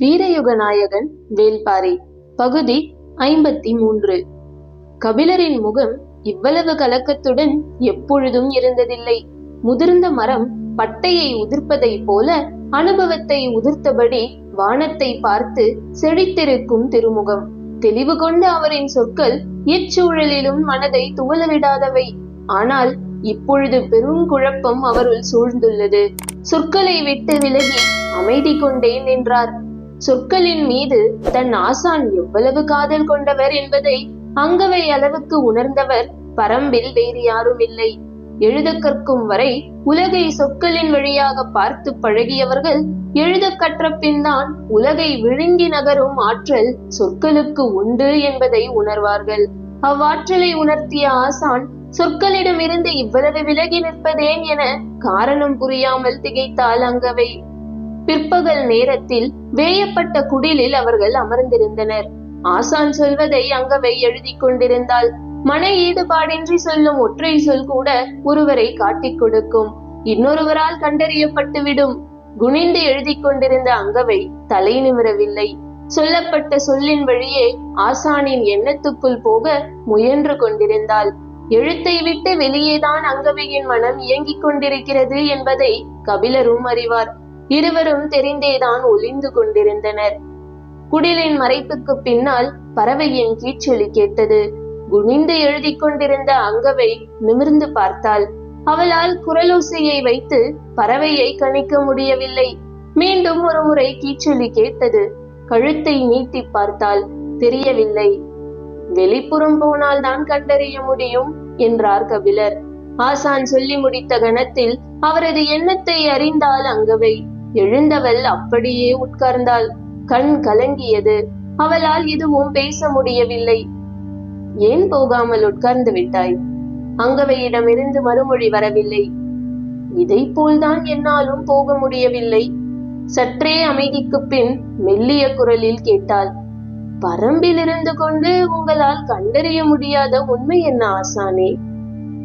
வீரயுக நாயகன் வேல்பாரி. பகுதி ஐம்பத்தி மூன்று கபிலரின் முகம் இவ்வளவு கலக்கத்துடன் எப்பொழுதும் இருந்ததில்லை. முதிர்ந்த மரம் பட்டையை உதிர்ப்பதைப் போல அனுபவத்தை உதிர்த்தபடி வானத்தை பார்த்து செழித்திருக்கும் திருமுகம். தெளிவு கொண்ட அவரின் சொற்கள் எச்சூழலிலும் மனதை துவளவிடாதவை ஆனால் இப்பொழுது பெரும் குழப்பம் அவருள் சூழ்ந்துள்ளது. சொற்களை விட்டு விலகி அமைதி கொண்டே நின்றார். சொற்களின் மீது தன் ஆசான் எவ்வளவு காதல் கொண்டவர் என்பதை அங்கவை அளவுக்கு உணர்ந்தவர் பரம்பில் வேறு யாரும் இல்லை. எழுத கற்கும் வரை உலகை சொற்களின் வழியாக பார்த்து பழகியவர்கள் எழுத கற்ற பின்தான் உலகை விழுங்கி நகரும் ஆற்றல் சொற்களுக்கு உண்டு என்பதை உணர்வார்கள். அவ்வாற்றலை உணர்த்திய ஆசான் சொற்களிடமிருந்து இவ்வளவு விலகி நிற்பதேன் என காரணம் புரியாமல் திகைத்தால் அங்கவை. பிற்பகல் நேரத்தில் வேயப்பட்ட குடிலில் அவர்கள் அமர்ந்திருந்தனர். ஆசான் சொல்வதை அங்கவை எழுதி கொண்டிருந்தால் மன ஈடுபாடின்றி சொல்லும் ஒற்றை சொல் கூட ஒருவரை காட்டிக் கொடுக்கும். இன்னொருவரால் கண்டறியப்பட்டுவிடும். குனிந்து எழுதி கொண்டிருந்த அங்கவை தலை நிமிரவில்லை. சொல்லப்பட்ட சொல்லின் வழியே ஆசானின் எண்ணத்துக்குள் போக முயன்று கொண்டிருந்தாள். எழுத்தை விட்டு வெளியேதான் அங்கவையின் மனம் இயங்கிக் கொண்டிருக்கிறது என்பதை கபிலரும் அறிவார். இருவரும் தெரிந்தேதான் ஒளிந்து கொண்டிருந்தனர். குடிலின் மறைப்புக்கு பின்னால் பறவையின் கீச்சொலி கேட்டது. குனிந்து எழுதி கொண்டிருந்த அங்கவை நிமிர்ந்து பார்த்தாள். அவளால் குரலோசையை வைத்து பறவையை கணிக்க முடியவில்லை. மீண்டும் ஒரு முறை கீச்சொலி கேட்டது. கழுத்தை நீட்டி பார்த்தால் தெரியவில்லை. வெளிப்புறம் போனால் தான் கண்டறிய முடியும் என்றார் கபிலர். ஆசான் சொல்லி முடித்த கணத்தில் அவரது எண்ணத்தை அறிந்தால் அங்கவை எழுந்தவள் அப்படியே உட்கார்ந்தாள். கண் கலங்கியது. அவளால் எதுவும் பேச முடியவில்லை. ஏன் போகாமல் உட்கார்ந்து விட்டாய்? அங்கவையிடமிருந்து மறுமொழி வரவில்லை. இதை போல்தான் என்னாலும் போக முடியவில்லை. சற்றே அமைதிக்கு பின் மெல்லிய குரலில் கேட்டாள். பரம்பில் இருந்து கொண்டு உங்களால் கண்டறிய முடியாத உண்மை என்ன ஆசானே?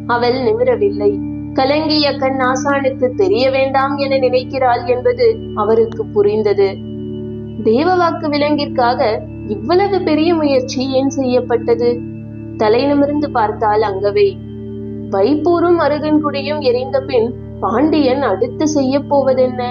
அவள் நிமிரவில்லை. கலங்கிய கண் ஆசானுக்கு தெரிய வேண்டாம் என நினைக்கிறாள் என்பது அவருக்கு புரிந்தது. தேவவாக்கு விலங்கிற்காக இவ்வளவு பெரிய முயற்சி ஏன் செய்யப்பட்டது? தலை நிமிர்ந்து பார்த்தால் அங்கவே. வைப்பூரும் அருகன்குடியும் எரிந்த பின் பாண்டியன் அடுத்து செய்ய போவதென்ன?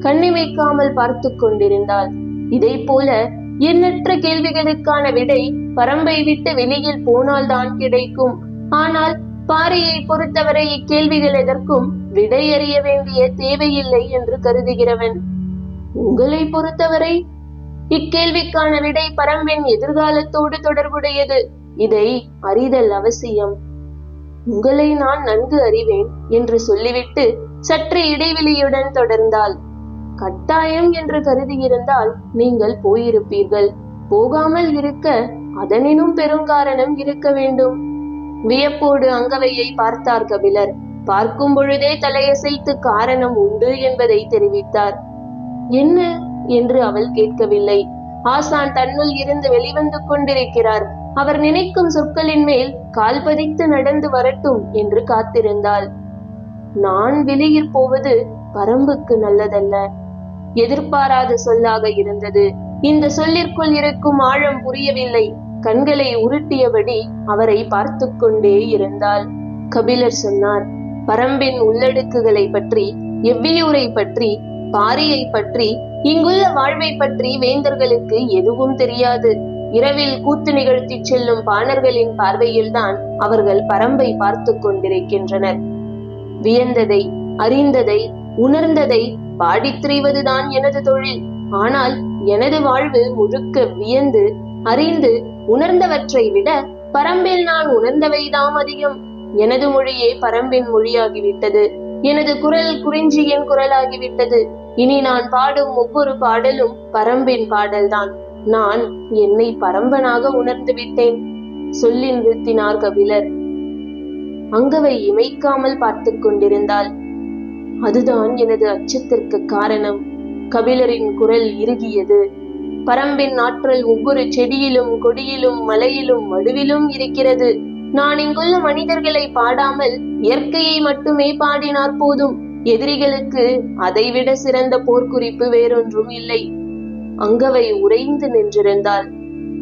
கண்ணி வைக்காமல் பார்த்து கொண்டிருந்தாள். இதை போல எண்ணற்ற கேள்விகளுக்கான விடை பரம்பை விட்டு வெளியில் போனால்தான் கிடைக்கும். ஆனால் பாரியை பொறுத்தவரை இக்கேள்விகள் எதற்கும் விடை அறிய வேண்டிய தேவையில்லை என்று கருதுகிறவன். உங்களை பொறுத்தவரை இக்கேள்விக்கான விடை பரம்பின் எதிர்காலத்தோடு தொடர்புடையது. இதை அறிதல் அவசியம். உங்களை நான் நன்கு அறிவேன் என்று சொல்லிவிட்டு சற்று இடைவெளியுடன் தொடர்ந்தாள். கட்டாயம் என்று கருதியிருந்தால் நீங்கள் போயிருப்பீர்கள். போகாமல் இருக்க அதனினும் பெருங்காரணம் இருக்க வேண்டும். வியப்போடு அங்கவையை பார்த்தார் கபிலர். பார்க்கும் பொழுதே தலையசைத்து காரணம் உண்டு என்பதை தெரிவித்தார். என்ன? என்று அவள் கேட்கவில்லை. ஆசான் தன்னுள் இருந்து வெளிவந்து கொண்டிருக்கிறார். அவர் நினைக்கும் சொற்களின் மேல் கால் பதித்து நடந்து வரட்டும் என்று காத்திருந்தாள். நான் வெளியில் போவது பரம்புக்கு நல்லதல்ல. எதிர்பாராத சொல்லாக இருந்தது. இந்த சொல்லிற்குள் இருக்கும் ஆழம் புரியவில்லை. கண்களை உருட்டியபடி அவரை பார்த்து கொண்டே இருந்தாள். கபிலர் சொன்னார் பரம்பின் உள்ளடுக்குகளை பற்றி எவ்வியூரை பற்றி பாரியை பற்றி இங்குள்ள வாழ்வை பற்றி வேந்தர்களுக்கு எதுவும் தெரியாது. இரவில் கூத்து நிகழ்த்தி செல்லும் பாணர்களின் பார்வையில்தான் அவர்கள் பரம்பை பார்த்து கொண்டிருக்கின்றனர். வியந்ததை அறிந்ததை உணர்ந்ததை பாடித் திரிவதுதான் எனது தொழில். ஆனால் எனது வாழ்வு முழுக்க வியந்து அறிந்து உணர்ந்தவற்றை விட பரம்பில் நான் உணர்ந்தவைதாம் அதிகம். எனது மொழியே பரம்பின் மொழியாகிவிட்டது. எனது குரல் குறிஞ்சியின் குரலாகிவிட்டது. இனி நான் பாடும் ஒவ்வொரு பாடலும் பரம்பின் பாடல்தான். நான் என்னை பரம்பனாக உணர்ந்து விட்டேன் சொல்லி நிறுத்தினார் கபிலர். அங்கவை இமைக்காமல் பார்த்து கொண்டிருந்தாள். அதுதான் எனது அச்சத்திற்கு காரணம். கபிலரின் குரல் இறுகியது. பரம்பின் ஆற்றல் ஒவ்வொரு செடியிலும் கொடியிலும் மலையிலும் மடுவிலும் இருக்கிறது. நான் இங்குள்ள மனிதர்களை பாடாமல் இயற்கையை மட்டுமே பாடினார் போதும். எதிரிகளுக்கு அதைவிட சிறந்த போர்க்குறிப்பு வேறொன்றும் இல்லை. அங்கவை உறைந்து நின்றிருந்தாள்.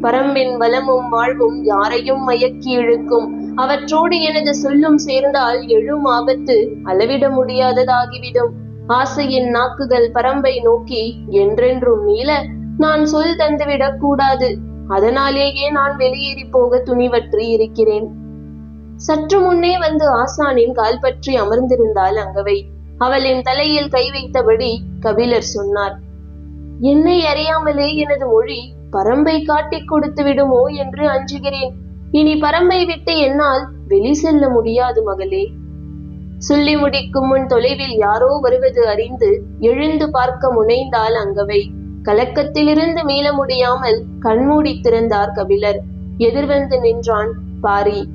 பரம்பின் வளமும் வாழ்வும் யாரையும் மயக்கி இழுக்கும். அவற்றோடு எனது சொல்லும் சேர்ந்தால் எழும் ஆபத்து அளவிட முடியாததாகிவிடும். ஆசையின் நாக்குகள் பரம்பை நோக்கி என்றென்றும் நீள நான் சொல் தந்துவிடக் கூடாது. அதனாலேயே நான் வெளியேறி போக துணிவற்று இருக்கிறேன். சற்று முன்னே வந்து ஆசானின் கால் பற்றி அமர்ந்திருந்தாள் அங்கவை. அவளின் தலையில் கை வைத்தபடி கபிலர் சொன்னார் என்னை அறியாமலே எனது மொழி பரம்பை காட்டிக் கொடுத்து விடுமோ என்று அஞ்சுகிறேன். இனி பரம்பை விட்டு என்னால் வெளி செல்ல முடியாது மகளே சொல்லி முடிக்கும் முன் தொலைவில் யாரோ வருவது அறிந்து எழுந்து பார்க்க முனைந்தாள் அங்கவை. கலக்கத்திலிருந்து மீள முடியாமல் கண்மூடி திறந்தார் கபிலர். எதிர்வந்து நின்றான் பாரி.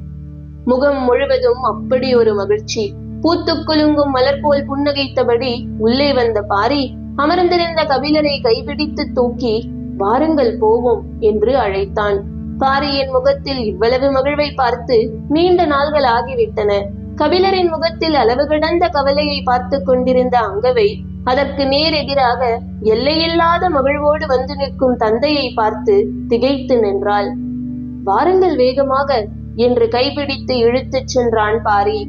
முகம் முழுவதும் அப்படி ஒரு மகிழ்ச்சி. பூத்துக் குலுங்கும் மலர் போல் புன்னகைத்தபடி உள்ளே வந்த பாரி அமர்ந்திருந்த கபிலரை கைபிடித்து தூக்கி வாருங்கள் போவோம் என்று அழைத்தான். பாரியின் முகத்தில் இவ்வளவு மகிழ்வை பார்த்து நீண்ட நாள்கள் ஆகிவிட்டன. கபிலரின் முகத்தில் அளவு கடந்த கவலையை பார்த்து கொண்டிருந்த அங்கவை அதற்கு நேர் எதிராக எல்லையில்லாத மகிழ்வோடு வந்து நிற்கும் தந்தையை பார்த்து திகைத்து நின்றாள். வாருங்கள் வேகமாக என்று கைபிடித்து இழுத்துச் சென்றான் பாரி.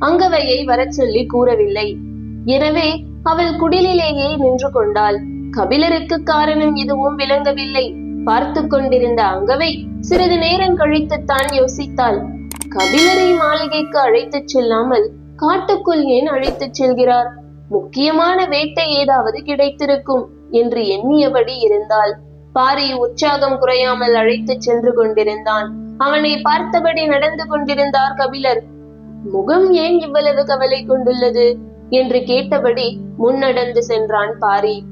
அங்கவையை வரச் சொல்லி கூறவில்லை. எனவே அவள் குடிலிலேயே நின்று கொண்டாள். கபிலருக்கு காரணம் எதுவும் விளங்கவில்லை. பார்த்து கொண்டிருந்த அங்கவை சிறிது நேரம் கழித்துத்தான் யோசித்தாள். கபிலரை மாளிகைக்கு அழைத்துச் செல்லாமல் காட்டுக்குள் ஏன் அழைத்துச் செல்கிறார்? முக்கியமான வேட்டை ஏதாவது கிடைத்திருக்கும் என்று எண்ணியபடி இருந்தாள். பாரி உற்சாகம் குறையாமல் அழைத்துச் சென்று கொண்டிருந்தான். அவனை பார்த்தபடி நடந்து கொண்டிருந்தார் கபிலர். முகம் ஏன் இவ்வளவு கவலை கொண்டுள்ளது? என்று கேட்டபடி முன்னடந்து சென்றான் பாரி.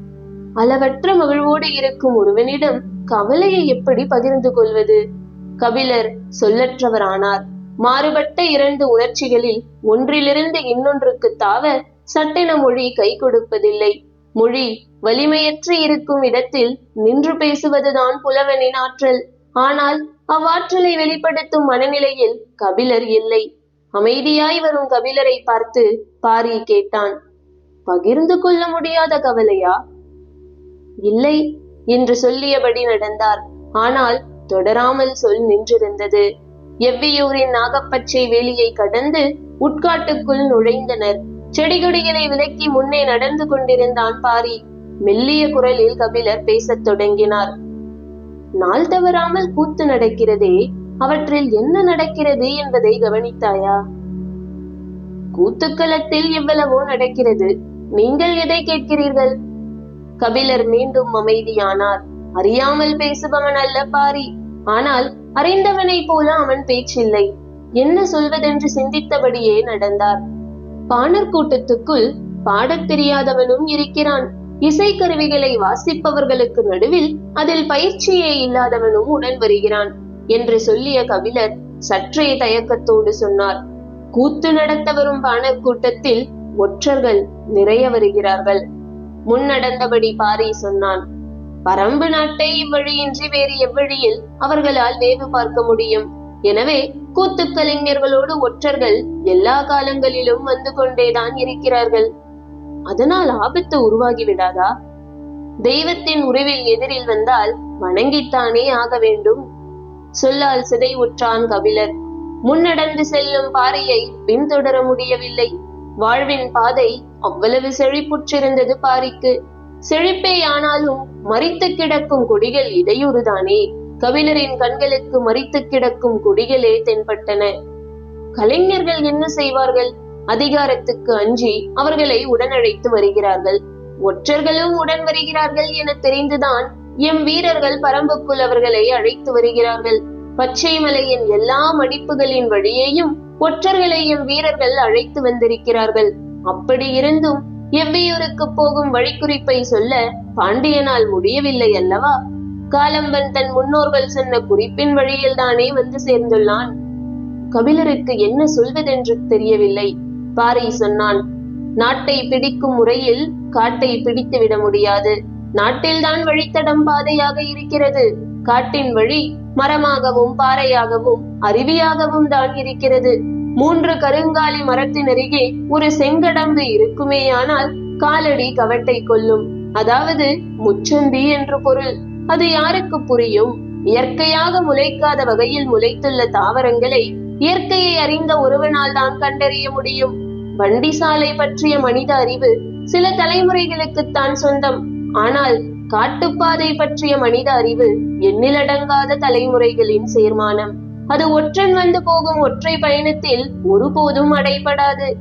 அளவற்ற மகிழ்வோடு இருக்கும் ஒருவனிடம் கவலையை எப்படி பகிர்ந்து கொள்வது? கபிலர் சொல்லற்றவரானார். மாறுபட்ட இரண்டு உணர்ச்சிகளில் ஒன்றிலிருந்து இன்னொன்றுக்கு தாவ சட்டென மொழி கை கொடுப்பதில்லை. மொழி வலிமையற்று இருக்கும் இடத்தில் நின்று பேசுவதுதான் புலவனின் ஆற்றல். ஆனால் அவ்வாற்றலை வெளிப்படுத்தும் மனநிலையில் கபிலர் இல்லை. அமைதியாய் வரும் கபிலரை பார்த்து பாரி கேட்டான் பகிர்ந்து கொள்ள முடியாத கவலையா? இல்லை என்று சொல்லியபடி நடந்தார். ஆனால் தொடராமல் சொல் நின்றிருந்தது. எவ்வியூரின் நாகப்பச்சை வேலியை கடந்து உட்காட்டுக்குள் நுழைந்தனர். செடிகொடிகளை விலக்கி முன்னே நடந்து கொண்டிருந்தான் பாரி. மெல்லிய குரலில் கபிலர் பேசத் தொடங்கினார். நாள் தவறாமல் கூத்து நடக்கிறதே அவற்றில் என்ன நடக்கிறது என்பதை கவனித்தாயா? கூத்துக்களத்தில் எவ்வளவோ நடக்கிறது நீங்கள் எதை கேட்கிறீர்கள்? கபிலர் மீண்டும் அமைதியானார். அறியாமல் பேசுபவன் அல்ல பாரி. ஆனால் அறிந்தவனைப் போல அவன் பேச்சில்லை. என்ன சொல்வதென்று சிந்தித்தபடியே நடந்தார். பாணர் கூட்டத்துக்குள் பாடத் தெரியாதவனும் இருக்கிறான். இசைக்கருவிகளை வாசிப்பவர்களுக்கு நடுவில் அதில் பயிற்சியே இல்லாதவனும் உடன் வருகிறான் என்று சொல்லிய கபிலர் சற்றே தயக்கத்தோடு சொன்னார். கூத்து நடத்த வரும் பாணர் கூட்டத்தில் ஒற்றர்கள் நிறைய வருகிறார்கள். முன்னடந்தபடி பாரி சொன்னான் பரம்பு நாட்டை இவ்வழியின்றி வேறு எவ்வழியில் அவர்களால் வேவு பார்க்க முடியும்? எனவே கூத்து கலைஞர்களோடு ஒற்றர்கள் எல்லா காலங்களிலும் வந்து கொண்டேதான் இருக்கிறார்கள். அதனால் ஆபத்து உருவாகி விடாதா? தெய்வத்தின் உருவில் எதிரில் வந்தால் வணங்கித்தானே ஆக வேண்டும். சொல்லால் சிதை உற்றான் கபிலர். முன்னடந்து செல்லும் பாறையை பின்தொடர முடியவில்லை. வாழ்வின் பாதை அவ்வளவு செழிப்புற்றிருந்தது பாரிக்கு. செழிப்பே ஆனாலும் மறித்து கிடக்கும் கொடிகள் இடையூறுதானே? கபிலரின் கண்களுக்கு மறித்து கிடக்கும் கொடிகளே தென்பட்டன. கலைஞர்கள் என்ன செய்வார்கள்? அதிகாரத்துக்கு அஞ்சி அவர்களை உடனழைத்து வருகிறார்கள். ஒற்றர்களும் உடன் வருகிறார்கள் என தெரிந்துதான் எம் வீரர்கள் பரம்புக்குள் அவர்களை அழைத்து வருகிறார்கள். பச்சை மலையின் எல்லா மடிப்புகளின் வழியேயும் ஒற்றர்களை எம் வீரர்கள் அழைத்து வந்திருக்கிறார்கள். அப்படி இருந்தும் எவ்வியூருக்கு போகும் வழிக்குறிப்பை சொல்ல பாண்டியனால் முடியவில்லை அல்லவா? காலம்பன் தன் முன்னோர்கள் சொன்ன குறிப்பின் வழியில் தானே வந்து சேர்ந்துள்ளான்? கபிலருக்கு என்ன சொல்வதென்று தெரியவில்லை. பாரி சொன்னான் நாட்டை பிடிக்கும் முறையில் காட்டை பிடித்து விட முடியாது. நாட்டில்தான் வழித்தடம் பாதையாக இருக்கிறது. காட்டின் வழி மரமாகவும் பாறையாகவும் அருவியாகவும் தான் இருக்கிறது. மூன்று கருங்காலி மரத்தின் அருகே ஒரு செங்கடம்பு இருக்குமேயானால் காலடி கவட்டை கொல்லும். அதாவது முச்சந்தி என்று பொருள். அது யாருக்கு புரியும்? இயற்கையாக முளைக்காத வகையில் முளைத்துள்ள தாவரங்களை இயற்கையை அறிந்த ஒருவனால் தான் கண்டறிய முடியும். வண்டி சாலை பற்றிய மனித அறிவு சில தலைமுறைகளுக்குத்தான் சொந்தம். ஆனால் காட்டுப்பாதை பற்றிய மனித அறிவு எண்ணிலடங்காத தலைமுறைகளின் சேர்மானம். அது ஒற்றன் வந்து போகும் ஒற்றை பயணத்தில் ஒருபோதும் அடைபடாது.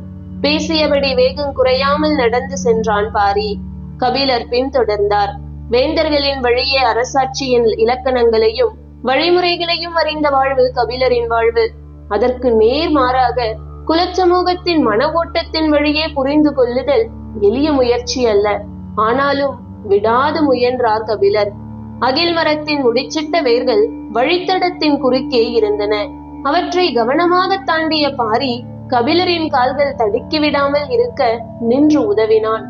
பேசியபடி வேகம் குறையாமல் நடந்து சென்றான் பாரி. கபிலர் தொடர்ந்தார் வேந்தர்களின் வழியே அரசாட்சியின் இலக்கணங்களையும் வழிமுறைகளையும் அறிந்த வாழ்வு கபிலரின் வாழ்வு. அதற்கு நேர் மாறாக குலச்சமூகத்தின் மன ஓட்டத்தின் வழியே புரிந்து கொள்ளுதல் எளிய முயற்சி அல்ல. ஆனாலும் விடாது முயன்றார் கபிலர். அகில் மரத்தின் முடிச்சிட்ட வேர்கள் வழித்தடத்தின் குறுக்கே இருந்தன. அவற்றை கவனமாக தாண்டிய பாரி கபிலரின் கால்கள் தடுக்கி விடாமல் இருக்க நின்று உதவினான்.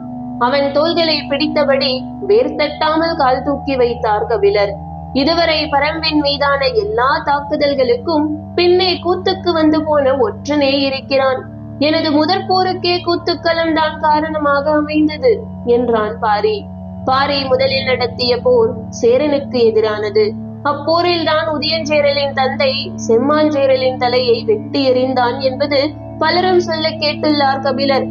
அவன் தோள்களை பிடித்தபடி வேர் தட்டாமல் கால் தூக்கி வைத்தார் கபிலர். இதுவரை பரம்பின் மீதான எல்லா தாக்குதல்களுக்கும் பின்னே கூத்துக்கு வந்து போன ஒற்றனே இருக்கிறான். எனது முதற் போருக்கே கூத்துக்களம் தான் காரணமாக அமைந்தது என்றான் பாரி. பாரி முதலில் நடத்திய போர் சேரனுக்கு எதிரானது. அப்போரில் தான் உதயஞ்சேரலின் தந்தை செம்மாஞ்சேரலின் தலையை வெட்டி எறிந்தான் என்பது பலரும் சொல்ல கேட்டுள்ளார் கபிலர்.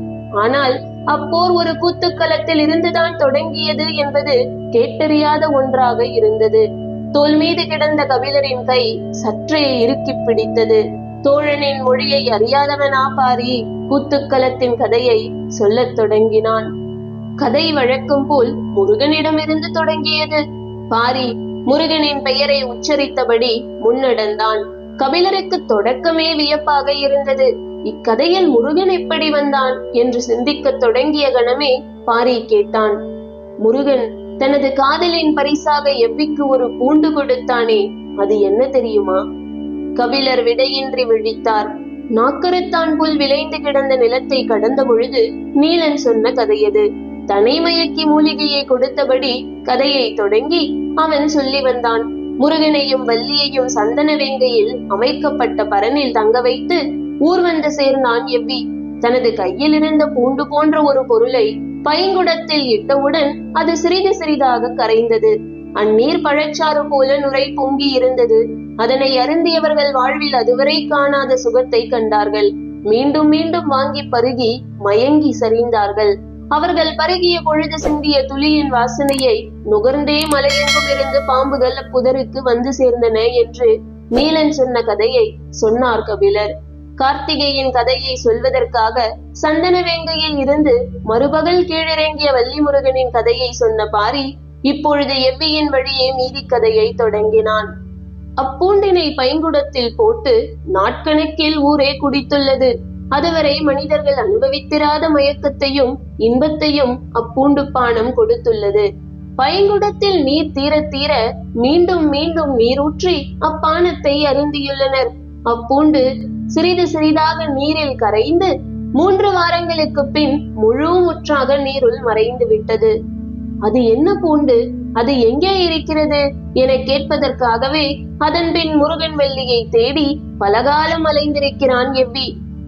ஆனால் அப்போர் ஒரு கூத்துக்களத்தில் இருந்துதான் தொடங்கியது என்பது கேட்டறியாத ஒன்றாக இருந்தது. தோல் மீது கிடந்த கபிலரின் கை சற்றே இறுக்கி பிடித்தது. தோழனின் மொழியை அறியாதவனா பாரி கூத்துக்களத்தின் கதையை சொல்லத் தொடங்கினான். கதை வழக்கம் போல் முருகனிடமிருந்து தொடங்கியது. பாரி முருகனின் பெயரை உச்சரித்தபடி முன்னடந்தான். கபிலருக்கு தொடக்கமே வியப்பாக இருந்தது. இக்கதையில் முருகன் எப்படி வந்தான் என்று சிந்திக்கத் தொடங்கிய கணமே பாரி கேட்டான். முருகன் தனது காதலின் பரிசாக எவ்விக்கு ஒரு பூண்டு கொடுத்தானே அது என்ன தெரியுமா? கபிலர் விடையின்றி விழித்தார். நாக்கரத்தான் புல் விளைந்து கிடந்த நிலத்தை கடந்த பொழுது நீலன் சொன்ன கதையது தனைமயக்கி மூலிகையை கொடுத்தபடி கதையை தொடங்கி அவன் சொல்லி வந்தான். முருகனையும் வள்ளியையும் சந்தன வேங்கையில் அமைக்கப்பட்ட பரனில் தங்க வைத்து ஊர் வந்து சேர்ந்தான் எவ்வி? தனது கையில் இருந்த பூண்டு போன்ற ஒரு பொருளை பைங்குடத்தில் இட்டவுடன் அது சிறிது சிறிதாக கரைந்தது. அந்நீர் பழச்சாறு போல நுரை பொங்கி இருந்தது. அதனை அருந்தியவர்கள் வாழ்வில் அதுவரை காணாத சுகத்தை கண்டார்கள். மீண்டும் மீண்டும் வாங்கி பருகி மயங்கி சரிந்தார்கள். அவர்கள் பருகிய பொழுது சிந்திய துளியின் வாசனையை நுகர்ந்தே மலையெங்கும் இருந்து பாம்புகள் புதருக்கு வந்து சேர்ந்தன என்று நீலன் சொன்ன கதையை சொன்னார் கபிலர். கார்த்திகேயன் கதையை சொல்வதற்காக சந்தனவேங்கையில் இருந்து மறுபகல் கீழிறங்கிய வள்ளிமுருகனின் கதையை சொன்ன பாரி இப்பொழுது எவ்வியின் வழியே மீதி கதையை தொடங்கினான். அப்பூண்டினை பைங்குடத்தில் போட்டு நாட்கணக்கில் ஊரே குடித்துள்ளது. அதுவரை மனிதர்கள் அனுபவித்திராத மயக்கத்தையும் இன்பத்தையும் அப்பூண்டு பானம் கொடுத்துள்ளது. பைங்குடத்தில் நீர் தீர தீர மீண்டும் மீண்டும் நீரூற்றி அப்பானத்தை அருந்தியுள்ளனர். அப்பூண்டு சிறிது சிறிதாக நீரில் கரைந்து மூன்று வாரங்களுக்கு பின் முழு முற்றாக நீருள் மறைந்து விட்டது. அது என்ன பூண்டு? அது எங்கே இருக்கிறது? என கேட்பதற்காகவே அதன் பின் முருகன் வெள்ளியை தேடி பலகாலம் அலைந்திருக்கிறான் எவ்வி.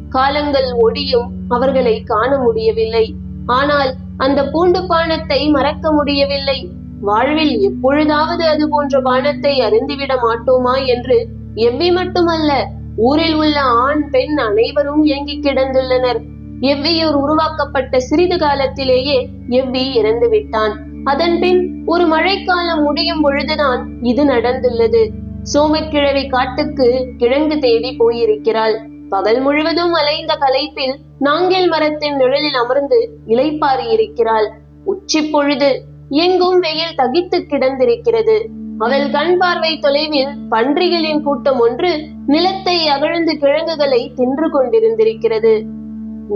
காலங்கள் ஒடியும் அவர்களை காண முடியவில்லை. ஆனால் அந்த பூண்டு பானத்தை மறக்க முடியவில்லை. வாழ்வில் எப்பொழுதாவது அது போன்ற பானத்தை அறிந்துவிட மாட்டோமா என்று எவ்வி மட்டுமல்ல ஊரில் உள்ள ஆண் பெண் அனைவரும் இயங்கிக் கிடந்துள்ளனர். எவ்வியூர் உருவாக்கப்பட்ட சிறிது காலத்திலேயே எவ்வி இறந்து விட்டான். அதன் பின் ஒரு மழைக்காலம் முடியும் பொழுதுதான் இது நடந்துள்ளது. சோமக்கிழவி காட்டுக்கு கிழங்கு தேடி போயிருக்கிறாள். பகல் முழுவதும் அலைந்த களைப்பில் நாங்கேல் மரத்தின் நிழலில் அமர்ந்து இலைப்பாறியிருக்கிறாள். உச்சி பொழுது எங்கும் வெயில் தகித்து கிடந்திருக்கிறது. அவள் கண் பார்வை தொலைவில் பன்றிகளின் கூட்டம் ஒன்று நிலத்தை அகழ்ந்து கிழங்குகளை தின்று கொண்டிருந்திருக்கிறது.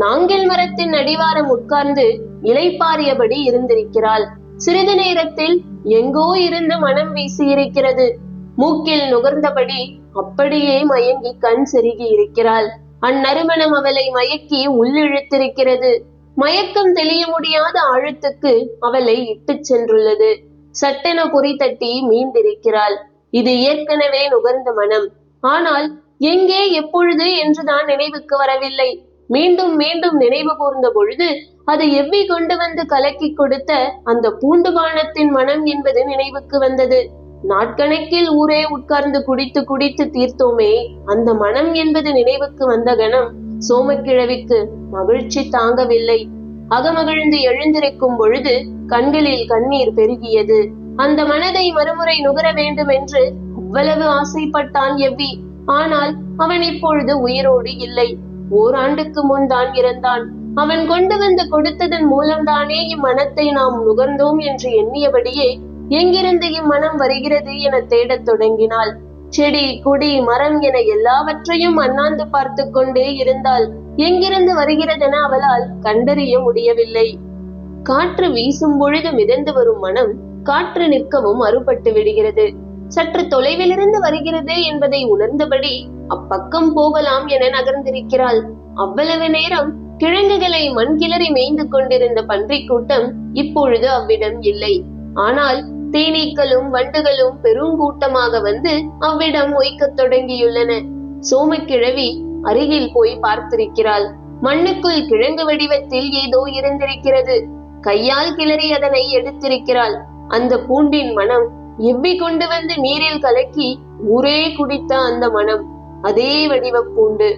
நாங்கல் மரத்தின் அடிவாரம் உட்கார்ந்து இலைப்பாரியபடி இருந்திருக்கிறாள். சிறிது நேரத்தில் எங்கோ இருந்து மனம் வீசியிருக்கிறது. மூக்கில் நுகர்ந்தபடி அப்படியே மயங்கி கண் செருகி இருக்கிறாள். அந்நறுமணம் அவளை மயக்கி உள்ளிழுத்திருக்கிறது. மயக்கம் தெளிய முடியாத ஆழத்துக்கு அவளை இட்டுச் சென்றுள்ளது. சட்டென பொறி தட்டி மீண்டிருக்கிறாள் இது ஏற்கனவே நுகர்ந்த மனம். ஆனால் எங்கே எப்பொழுது என்றுதான் நினைவுக்கு வரவில்லை. மீண்டும் மீண்டும் நினைவு கூர்ந்த பொழுது அதை எவ்வி கொண்டு வந்து கலக்கி கொடுத்த அந்த பூண்டுபானத்தின் மனம் என்பது நினைவுக்கு வந்தது. நாட்கணக்கில் ஊரே உட்கார்ந்து குடித்து குடித்து தீர்த்தோமே அந்த மனம் என்பது நினைவுக்கு வந்த கணம் சோமக்கிழவிக்கு மகிழ்ச்சி தாங்கவில்லை. அகமகிழ்ந்து எழுந்திருக்கும் பொழுது கண்களில் கண்ணீர் பெருகியது. அந்த மனதை மறுமுறை நுகர வேண்டும் என்று அவ்வளவு ஆசைப்பட்டான் எவ்வி. ஆனால் அவன் இப்பொழுது உயிரோடு இல்லை. ஓராண்டுக்கு முன் தான் இறந்தான். அவன் கொண்டு வந்து கொடுத்ததன் மூலம்தானே இம்மனத்தை நாம் நுகர்ந்தோம் என்று எண்ணியபடியே எங்கிருந்து இம்மனம் வருகிறது என தேடத் தொடங்கினாள். செடி கொடி மரம் என எல்லாவற்றையும் அண்ணாந்து பார்த்து கொண்டே இருந்தால் எங்கிருந்து வருகிறதென அவளால் கண்டறிய முடியவில்லை. காற்று வீசும் பொழுது மிதந்து வரும் மனம் காற்று நிற்கவும் அறுபட்டு விடுகிறது. சற்று தொலைவிலிருந்து வருகிறது என்பதை உணர்ந்தபடி அப்பக்கம் போகலாம் என நகர்ந்திருக்கிறாள். அவ்வளவு நேரம் கிழங்குகளை மண்கிளறி மேய்ந்து கொண்டிருந்த பன்றிக் கூட்டம் இப்பொழுது அவ்விடம் இல்லை. ஆனால் தேனீக்களும் வண்டுகளும் பெருங்கூட்டமாக வந்து அவ்விடம் ஒய்க்கத் தொடங்கியுள்ளன. சோமக்கிழவி அருகில் போய் பார்த்திருக்கிறாள். மண்ணுக்குள் கிழங்கு வடிவத்தில் ஏதோ இருந்திருக்கிறது. கையால் கிளறி அதனை எடுத்திருக்கிறாள். அந்த பூண்டின் மனம் எவ்வி கொண்டு வந்து நீரில் கலக்கி ஊரே குடித்த அந்த மனம். அதே வடிவ பூண்டு.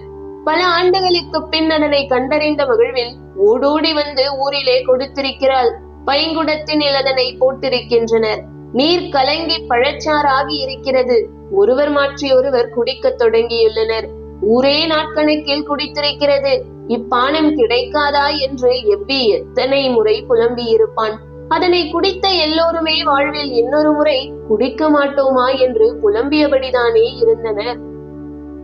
பல ஆண்டுகளுக்கு பின் அதனை கண்டறிந்த மகிழ்வில் ஓடோடி வந்து ஊரிலே கொடுத்திருக்கிறாள். பைங்குடத்தினில் அதனை போட்டிருக்கின்றனர். நீர் கலங்கி பழச்சாறாகி இருக்கிறது. ஒருவர் மாற்றி ஒருவர் குடிக்கத் தொடங்கியுள்ளனர். ஊரே நாட்கணக்கில் குடித்திருக்கிறது. இப்பானம் கிடைக்காதா என்று எவ்வி எத்தனை முறை புலம்பியிருப்பான்? அதனை குடித்த எல்லோருமே வாழ்வில் இன்னொரு முறை குடிக்க மாட்டோமா என்று புலம்பியபடிதானே இருந்தனர்.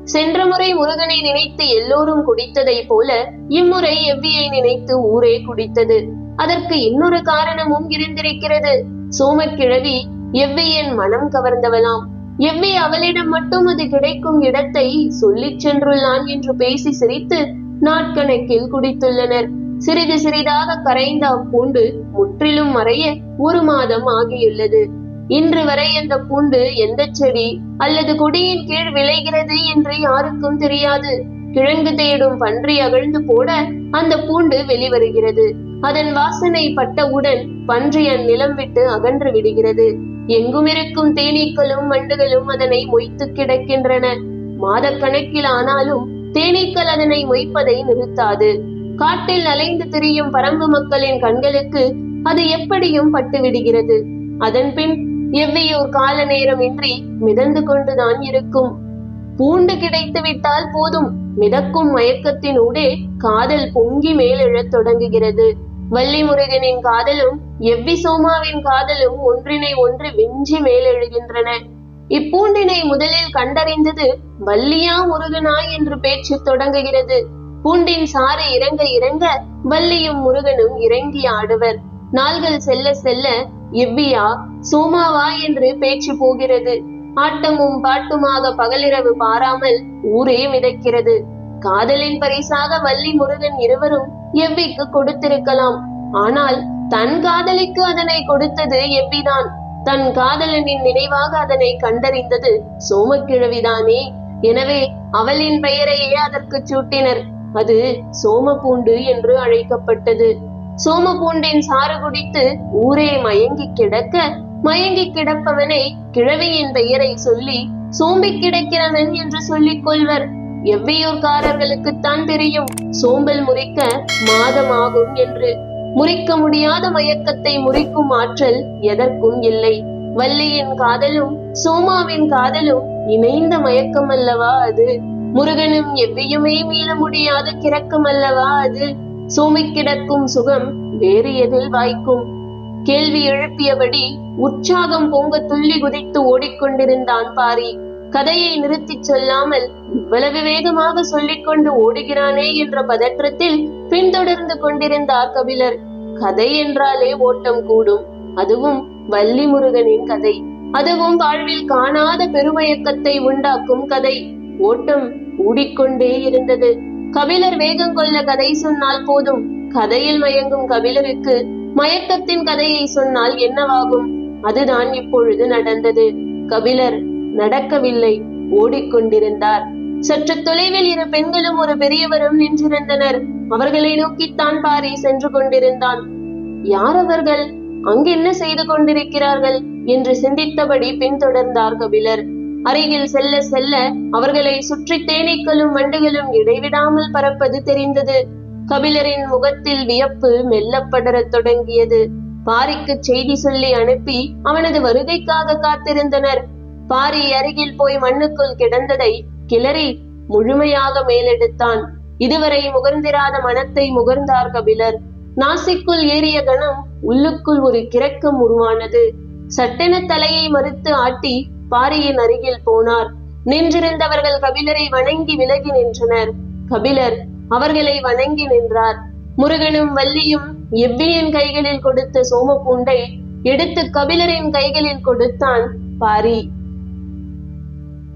சென்ற முறை முருகனை நினைத்து எல்லோரும் குடித்ததை போல இம்முறை எவ்வியை நினைத்து ஊரே குடித்தது. அதற்கு இன்னொரு காரணமும் இருந்திருக்கிறது. சோமக்கிழவி எவ்வியின் மனம் கவர்ந்தவளாம். எவ்வி அவளிடம் மட்டும் அது கிடைக்கும் இடத்தை சொல்லிச் சென்றுள்ளான் என்று பேசி சிரித்து நாட்கணக்கில் குடித்துள்ளனர். சிறிது சிறிதாக கரைந்த அப்பூண்டு முற்றிலும் மறைய ஒரு மாதம் ஆகியுள்ளது. இன்று வரை அந்த பூண்டு எந்த செடி அல்லது கொடியின் கீழ் விளைகிறது என்று யாருக்கும் தெரியாது. கிழங்கு தேடும் பன்றி அகழ்ந்து போட அந்த பூண்டு வெளிவருகிறது. அதன் வாசனை பட்டவுடன் பன்றி அந்நிலம் விட்டு அகன்று விடுகிறது. எங்கும் இருக்கும் தேனீக்களும் வண்டுகளும் அதனை மொய்த்து கிடக்கின்றன. மாதக்கணக்கில் ஆனாலும் தேனீக்கள் அதனை மொய்ப்பதை நிறுத்தாது. காட்டில் அலைந்து திரியும் பரம்பு மக்களின் கண்களுக்கு அது எப்படியும் பட்டு விடுகிறது அதன்பின் எவ்வியூர் கால நேரமின்றி மிதந்து கொண்டுதான் இருக்கும். பூண்டு கிடைத்து விட்டால் போதும். மிதக்கும் மயக்கத்தின் ஊடே காதல் பொங்கி மேலெழத் தொடங்குகிறது. வள்ளி முருகனின் காதலும் எவ்வி சோமாவின் காதலும் ஒன்றினை ஒன்று விஞ்சி மேலெழுகின்றன. இப்பூண்டினை முதலில் கண்டறிந்தது வள்ளியா முருகனா என்று பேச்சு தொடங்குகிறது. பூண்டின் சாறு இறங்க இறங்க வள்ளியும் முருகனும் இறங்கி ஆடுவர். நாள்கள் செல்ல செல்ல எவ்வியா சோமாவா என்று பேச்சு போகிறது. ஆட்டமும் பாட்டுமாக பகலிரவு பாராமல் ஊரே மிதக்கிறது. காதலின் பரிசாக வள்ளி முருகன் இருவரும் எவ்விக்கு கொடுத்திருக்கலாம்? ஆனால் தன் காதலிக்கு அதனை கொடுத்தது எவ்விதான்? தன் காதலனின் நினைவாக அதனை கண்டறிந்தது. சோமக்கிழவிதானே. எனவே அவளின் பெயரையே அதற்கு சூட்டினர். அது சோமபூண்டு என்று அழைக்கப்பட்டது. சோமபூண்டின் சாறு குடித்து ஊரே மயங்கி கிடக்க மயங்கி கிடப்பவனை கிழவியின் பெயரை சொல்லி சோம்பி கிடக்கிறவன் என்று சொல்லிக் கொள்வர். எவ்வியூர்காரர்களுக்குத்தான் தெரியும் சோம்பல் முறிக்க மாதமாகும் என்று. முறிக்க முடியாத மயக்கத்தை முறிக்கும் ஆற்றல் எதற்கும் இல்லை. வள்ளியின் காதலும் சோமாவின் காதலும் இணைந்த மயக்கம் அல்லவா அது? முருகனும் எவ்வியுமே மீள முடியாத கிறக்கம் அல்லவா அது? சோமிக் கிடக்கும் சுகம் வேறு எதில் வாய்க்கும்? கேள்வி எழுப்பியபடி உற்சாகம் பொங்க துள்ளி குதித்து ஓடிக்கொண்டிருந்தான் பாரி. கதையை நிறுத்திச் சொல்லாமல் இவ்வளவு வேகமாக சொல்லிக்கொண்டு ஓடுகிறானே என்ற பதற்றத்தில் பின்தொடர்ந்து கொண்டிருந்தார் கபிலர். கதை என்றாலே ஓட்டம் கூடும். அதுவும் வள்ளி முருகனின் கதை. அதுவும் வாழ்வில் காணாத பெருமயக்கத்தை உண்டாக்கும் கதை. ஓட்டம் கூடிக்கொண்டே இருந்தது. கபிலர் வேகம் கொள்ள கதை சொன்னால் போதும். கதையில் மயங்கும் கபிலருக்கு மயக்கத்தின் கதையை சொன்னால் என்னவாகும்? அதுதான் இப்பொழுது நடந்தது. கபிலர் நடக்கவில்லை. ஓடிக்கொண்டிருந்தார். சற்று தொலைவில் இரு பெண்களும் ஒரு பெரியவரும் நின்றிருந்தனர். அவர்களை நோக்கித்தான் பாரி சென்று கொண்டிருந்தான். யார் அவர்கள்? அங்கு என்ன செய்து கொண்டிருக்கிறார்கள்? என்று சிந்தித்தபடி பின்தொடர்ந்தார் கபிலர். அருகில் செல்ல செல்ல அவர்களை சுற்றி தேனீக்களும் வண்டுகளும் இடைவிடாமல் பறப்பது தெரிந்தது. கபிலரின் முகத்தில் வியப்பு மெல்ல படரத் தொடங்கியது. பாரிக்கு செய்தி சொல்லி அனுப்பி அவனது வருகைக்காக காத்திருந்தனர். பாரி அருகில் போய் மண்ணுக்குள் கிடந்ததை கிளறி முழுமையாக மேலெடுத்தான். இதுவரை முகர்ந்திராத மனத்தை முகர்ந்தார் கபிலர். நாசிக்குள் ஏறிய கணம் உள்ளுக்குள் ஒரு கிரக்கம் உருவானது. சட்டென தலையை மறுத்து ஆட்டி பாரியின் அருகில் போனார். நின்றிருந்தவர்கள் கபிலரை வணங்கி விலகி நின்றனர். கபிலர் அவர்களை வணங்கி நின்றார். முருகனும் வள்ளியும் எவ்வியின் கைகளில் கொடுத்த சோமப்பூண்டை எடுத்து கபிலரின் கைகளில் கொடுத்தான் பாரி.